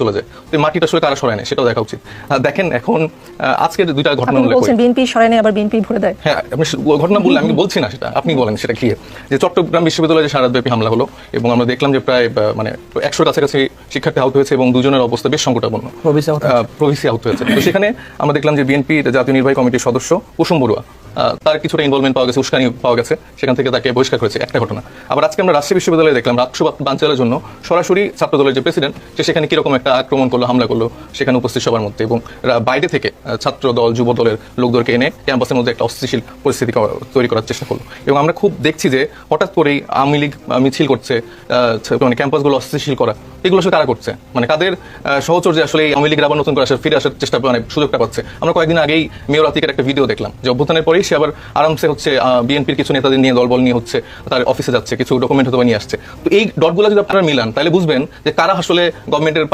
চলে যায়। তো মাটিটা আসলে কারা সরায় নেয় সেটাও দেখা উচিত। দেখেন এখন আজকের দুইটা ঘটনা উল্লেখ বলছেন বিএনপি সরাই নেই আবার বিএনপি ভরে দেয়? হ্যাঁ আপনি ঘটনা বললে আমি বলছি না সেটা আপনি বলেন সেটা ক্লিয়ার যে চট্টগ্রাম বিশ্ববিদ্যালয়ে যে সারাব্যাপী হামলা হলো এবং আমরা দেখলাম যে প্রায় মানে একশোর কাছাকাছি শিক্ষার্থী আহত হয়েছে এবং দুজনের অবস্থা বেশ সংকটাপন্ন। প্রবিসি আহত প্রভিসি আহত হয়েছে। তো সেখানে আমরা দেখলাম যে বিএনপির জাতীয় নির্বাহী কমিটির সদস্য কুসুম বড়ুয়া তার কিছুটা ইনভলভমেন্ট পাওয়া গেছে, উস্কানি পাওয়া গেছে, সেখান থেকে তাকে বহিষ্কার করেছে একটা ঘটনা। আবার আজকে আমরা রাজশাহী বিশ্ববিদ্যালয়ে দেখলাম রাষ্ট্র বাঞ্চালের জন্য সরাসরি ছাত্র দলের যে প্রেসিডেন্ট সে সেখানে কীরকম একটা আক্রমণ করল, হামলা করল, সেখানে উপস্থিত সবার মধ্যে। এবং বাইরে থেকে ছাত্র দল যুব দলের লোকদেরকে এনে ক্যাম্পাসের মধ্যে একটা অস্থিতিশীল পরিস্থিতি তৈরি করার চেষ্টা করল। এবং আমরা খুব দেখছি যে হঠাৎ করেই আওয়ামী লীগ মিছিল করছে মানে ক্যাম্পাসগুলো অস্থিতিশীল করা, এগুলো আসলে কারা করছে? মানে কাদের সহচর্যে আসলে আওয়ামী লীগের আবার নতুন করে আসার ফিরে আসার চেষ্টা মানে সুযোগটা পাচ্ছে। আমরা কয়েকদিন আগেই মেয়র আতিকের একটা ভিডিও দেখলাম, যে অভ্যুত্থানের পরেই সে আবার আরামসে হচ্ছে বিএনপির কিছু নেতাদের নিয়ে দলবল নিয়ে হচ্ছে, তার অফিসে যাচ্ছে, কিছু ডকুমেন্ট হয়তো নিয়ে আসছে। তো এই ডটগুলো যদি আপনারা মিলান, তাহলে বুঝবেন যে কারা আসলে গভর্নমেন্টের